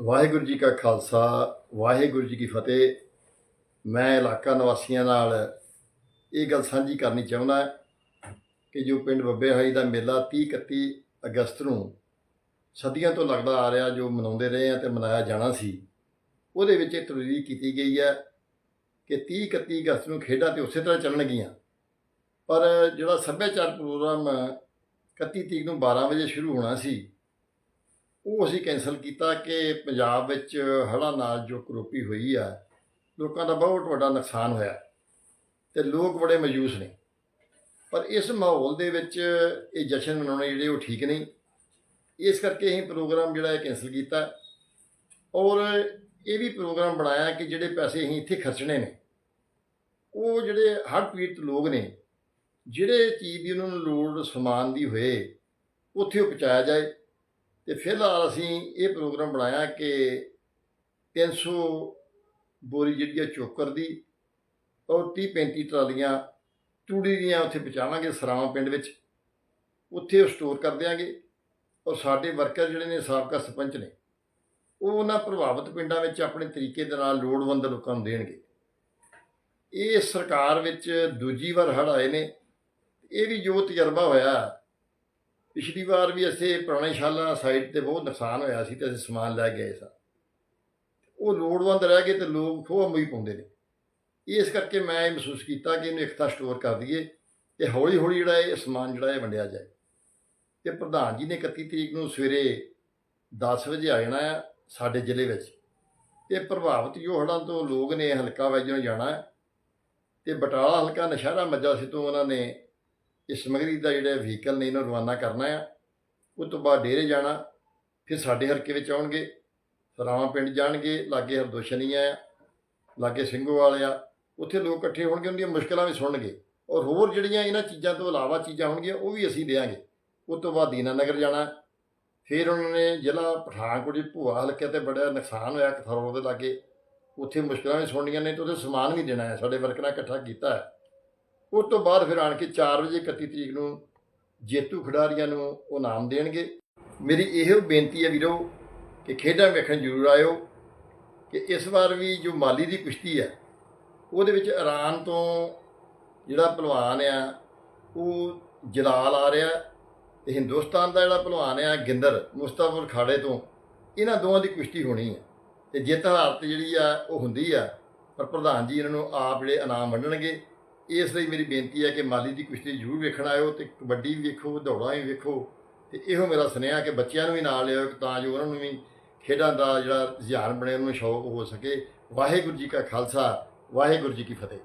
ਵਾਹਿਗੁਰੂ ਜੀ ਕਾ ਖਾਲਸਾ, ਵਾਹਿਗੁਰੂ ਜੀ ਕੀ ਫਤਿਹ। ਮੈਂ ਇਲਾਕਾ ਨਿਵਾਸੀਆਂ ਨਾਲ ਇਹ ਗੱਲ ਸਾਂਝੀ ਕਰਨੀ ਚਾਹੁੰਦਾ ਕਿ ਜੋ ਪਿੰਡ ਬੱਬੇ ਹਾਈ ਦਾ ਮੇਲਾ 30 31 ਅਗਸਤ ਨੂੰ ਸਦੀਆਂ ਤੋਂ ਲੱਗਦਾ ਆ ਰਿਹਾ, ਜੋ ਮਨਾਉਂਦੇ ਰਹੇ ਆ ਤੇ ਮਨਾਇਆ ਜਾਣਾ ਸੀ, ਉਹਦੇ ਵਿੱਚ ਇਹ ਤਬਦੀਲੀ ਕੀਤੀ ਗਈ ਹੈ ਕਿ 30 31 ਅਗਸਤ ਨੂੰ ਖੇਡਾਂ ਤੇ ਉਸੇ ਤਰ੍ਹਾਂ ਚੱਲਣਗੀਆਂ। ਪਰ ਜਿਹੜਾ ਸੱਭਿਆਚਾਰ ਪ੍ਰੋਗਰਾਮ 31 ਤਰੀਕ ਨੂੰ 12 ਵਜੇ ਸ਼ੁਰੂ ਹੋਣਾ ਸੀ ਉਹ ਅਸੀਂ ਕੈਨਸਲ ਕੀਤਾ ਕਿ ਪੰਜਾਬ ਵਿੱਚ ਹੜ੍ਹਾਂ ਨਾਲ ਜੋ ਕਰੋਪੀ ਹੋਈ ਆ, ਲੋਕਾਂ ਦਾ ਬਹੁਤ ਵੱਡਾ ਨੁਕਸਾਨ ਹੋਇਆ ਤੇ ਲੋਕ ਬੜੇ ਮਯੂਸ ਨੇ। ਪਰ ਇਸ ਮਾਹੌਲ ਦੇ ਵਿੱਚ ਇਹ ਜਸ਼ਨ ਮਨਾਉਣੇ ਜਿਹੜੇ ਉਹ ਠੀਕ ਨਹੀਂ। ਇਸ ਕਰਕੇ ਅਸੀਂ ਪ੍ਰੋਗਰਾਮ ਜਿਹੜਾ ਹੈ ਕੈਨਸਲ ਕੀਤਾ ਔਰ ਇਹ ਵੀ ਪ੍ਰੋਗਰਾਮ ਬਣਾਇਆ ਕਿ ਜਿਹੜੇ ਪੈਸੇ ਅਸੀਂ ਇੱਥੇ ਖਰਚਣੇ ਨੇ, ਉਹ ਜਿਹੜੇ ਹੜ੍ਹ ਪੀੜਤ ਲੋਕ ਨੇ, ਜਿਹੜੇ ਚੀਜ਼ ਦੀ ਉਹਨਾਂ ਨੂੰ ਲੋੜ ਸਮਾਨ ਦੀ ਹੋਏ, ਉੱਥੇ ਉਹ ਪਹੁੰਚਾਇਆ ਜਾਏ। ਤੇ ਫਿਲਹਾਲ ਅਸੀਂ ਇਹ ਪ੍ਰੋਗਰਾਮ ਬਣਾਇਆ ਕਿ 300 ਬੋਰੀ ਜਿਹੜੀ ਆ ਚੋਕਰ ਦੀ ਔਰ 30 35 ਟਰਾਲੀਆਂ ਚੂੜੀ ਦੀਆਂ ਉੱਥੇ ਪਹੁੰਚਾਵਾਂਗੇ ਸਰਾਵਾਂ ਪਿੰਡ ਵਿੱਚ। ਉੱਥੇ ਉਹ ਸਟੋਰ ਕਰ ਦਿਆਂਗੇ ਔਰ ਸਾਡੇ ਵਰਕਰ ਜਿਹੜੇ ਨੇ, ਸਾਬਕਾ ਸਰਪੰਚ ਨੇ, ਉਹ ਉਹਨਾਂ ਪ੍ਰਭਾਵਿਤ ਪਿੰਡਾਂ ਵਿੱਚ ਆਪਣੇ ਤਰੀਕੇ ਦੇ ਨਾਲ ਲੋੜਵੰਦ ਲੋਕਾਂ ਨੂੰ ਦੇਣਗੇ। ਇਹ ਸਰਕਾਰ ਵਿੱਚ ਦੂਜੀ ਵਾਰ ਹੜ੍ਹ ਆਏ ਨੇ। ਇਹ ਵੀ ਜੋ ਤਜਰਬਾ ਹੋਇਆ ਪਿਛਲੀ ਵਾਰ ਵੀ ਅਸੀਂ ਪੁਰਾਣੇ ਸ਼ਾਲਾ ਸਾਈਡ ਤੇ ਬਹੁਤ ਨੁਕਸਾਨ ਹੋਇਆ ਸੀ ਤੇ ਅਸੀਂ ਸਮਾਨ ਲੈ ਗਏ ਸਾਂ। ਉਹ ਲੋੜਵੰਦ ਰਹਿ ਗਏ ਤੇ ਲੋਕ ਖੋਹ ਮਈ ਪਾਉਂਦੇ ਨੇ। ਇਸ ਕਰਕੇ ਮੈਂ ਇਹ ਮਹਿਸੂਸ ਕੀਤਾ ਕਿ ਇਹਨੂੰ ਇੱਕ ਥਾਂ ਸਟੋਰ ਕਰ ਦਈਏ ਤੇ ਹੌਲੀ ਹੌਲੀ ਜਿਹੜਾ ਇਹ ਸਮਾਨ ਜਿਹੜਾ ਇਹ ਵੰਡਿਆ ਜਾਏ। ਤੇ ਪ੍ਰਧਾਨ ਜੀ ਨੇ 31 ਤਰੀਕ ਨੂੰ ਸਵੇਰੇ 10 ਵਜੇ ਆ ਜਾਣਾ ਆ ਸਾਡੇ ਜ਼ਿਲ੍ਹੇ ਵਿੱਚ। ਤੇ ਪ੍ਰਭਾਵਿਤ ਜੋ ਹੜ੍ਹਾਂ ਤੋਂ ਲੋਕ ਨੇ ਹਲਕਾ ਵਜੋਂ ਜਾਣਾ ਹੈ। ਤੇ ਬਟਾਲਾ ਹਲਕਾ ਨਸ਼ਹਿਰਾ ਮੱਜਾ ਸੀ ਤੋਂ ਉਹਨਾਂ ਨੇ ਇਹ ਸਮਗਰੀ ਦਾ ਜਿਹੜਾ ਵਹੀਕਲ ਨੇ ਇਹਨੂੰ ਰਵਾਨਾ ਕਰਨਾ ਆ ਉਸ ਤੋਂ ਬਾਅਦ ਡੇਰੇ ਜਾਣਾ, ਫਿਰ ਸਾਡੇ ਹਲਕੇ ਵਿੱਚ ਆਉਣਗੇ ਸਰਾਵਾਂ ਪਿੰਡ ਜਾਣਗੇ, ਲਾਗੇ ਹਰਦੋਸ਼ਨੀ ਆ, ਲਾਗੇ ਸਿੰਘੋਵਾਲ ਆ, ਉੱਥੇ ਲੋਕ ਇਕੱਠੇ ਹੋਣਗੇ ਉਹਨਾਂ ਦੀਆਂ ਮੁਸ਼ਕਲਾਂ ਵੀ ਸੁਣਨਗੇ, ਔਰ ਹੋਰ ਜਿਹੜੀਆਂ ਇਹਨਾਂ ਚੀਜ਼ਾਂ ਤੋਂ ਇਲਾਵਾ ਚੀਜ਼ਾਂ ਹੋਣਗੀਆਂ, ਉਹ ਵੀ ਅਸੀਂ ਦੇਵਾਂਗੇ। ਉਸ ਤੋਂ ਬਾਅਦ ਦੀਨਾਨਗਰ ਜਾਣਾ, ਫਿਰ ਉਹਨਾਂ ਨੇ ਜ਼ਿਲ੍ਹਾ ਪਠਾਨਕੋਟ ਦੀ ਭੂਆ ਹਲਕੇ ਤੇ ਬੜਾ ਨੁਕਸਾਨ ਹੋਇਆ ਕਥਰੋਂ ਦੇ ਲਾਗੇ, ਉੱਥੇ ਮੁਸ਼ਕਲਾਂ ਵੀ ਸੁਣਨੀਆਂ ਨੇ ਤੇ ਉਹਦੇ ਸਮਾਨ ਵੀ ਦੇਣਾ ਹੈ, ਸਾਡੇ ਵਰਕਰਾਂ ਇਕੱਠਾ ਕੀਤਾ ਹੈ। ਉਸ ਤੋਂ ਬਾਅਦ ਫਿਰ ਆਣ ਕੇ 4 ਵਜੇ 31 ਤਰੀਕ ਨੂੰ ਜੇਤੂ ਖਿਡਾਰੀਆਂ ਨੂੰ ਉਹ ਨਾਮ ਦੇਣਗੇ। ਮੇਰੀ ਇਹੋ ਬੇਨਤੀ ਹੈ ਵੀਰੋ ਕਿ ਖੇਡਾਂ ਵੇਖਣ ਜ਼ਰੂਰ ਆਇਓ ਕਿ ਇਸ ਵਾਰ ਵੀ ਜੋ ਮਾਲੀ ਦੀ ਕੁਸ਼ਤੀ ਹੈ, ਉਹਦੇ ਵਿੱਚ ਇਰਾਨ ਤੋਂ ਜਿਹੜਾ ਪਹਿਲਵਾਨ ਆ, ਉਹ ਜਲਾਲ ਆ ਰਿਹਾ ਤੇ ਹਿੰਦੁਸਤਾਨ ਦਾ ਜਿਹੜਾ ਪਹਿਲਵਾਨ ਆ, ਗਿੰਦਰ ਮੁਸਤਾਫਰ ਖਾੜੇ ਤੋਂ, ਇਹਨਾਂ ਦੋਵਾਂ ਦੀ ਕੁਸ਼ਤੀ ਹੋਣੀ ਹੈ ਤੇ ਜਿੱਤ ਹਾਰ ਤੇ ਜਿਹੜੀ ਆ, ਉਹ ਹੁੰਦੀ ਆ, ਪਰ ਪ੍ਰਧਾਨ ਜੀ ਇਹਨਾਂ ਨੂੰ ਆਪ ਜਿਹੜੇ ਇਨਾਮ ਵੰਡਣਗੇ। ਇਸ ਲਈ ਮੇਰੀ ਬੇਨਤੀ ਹੈ ਕਿ ਮਾਲੀ ਦੀ ਕੁਸ਼ਤੀ ਜ਼ਰੂਰ ਵੇਖਣ ਆਇਓ ਤੇ ਕਬੱਡੀ ਵੀ ਵੇਖੋ, ਦੌੜਾਂ ਵੀ ਵੇਖੋ ਤੇ ਇਹੋ ਮੇਰਾ ਸੁਨੇਹਾ ਕਿ ਬੱਚਿਆਂ ਨੂੰ ਵੀ ਨਾਲ ਲਿਆਓ ਤਾਂ ਜੋ ਉਹਨਾਂ ਨੂੰ ਵੀ ਖੇਡਾਂ ਦਾ ਜਿਹੜਾ ਰੁਝਾਨ ਬਣੇ, ਉਹਨਾਂ ਨੂੰ ਸ਼ੌਕ ਹੋ ਸਕੇ। ਵਾਹਿਗੁਰੂ ਜੀ ਕਾ ਖਾਲਸਾ, ਵਾਹਿਗੁਰੂ ਜੀ ਕੀ ਫਤਿਹ।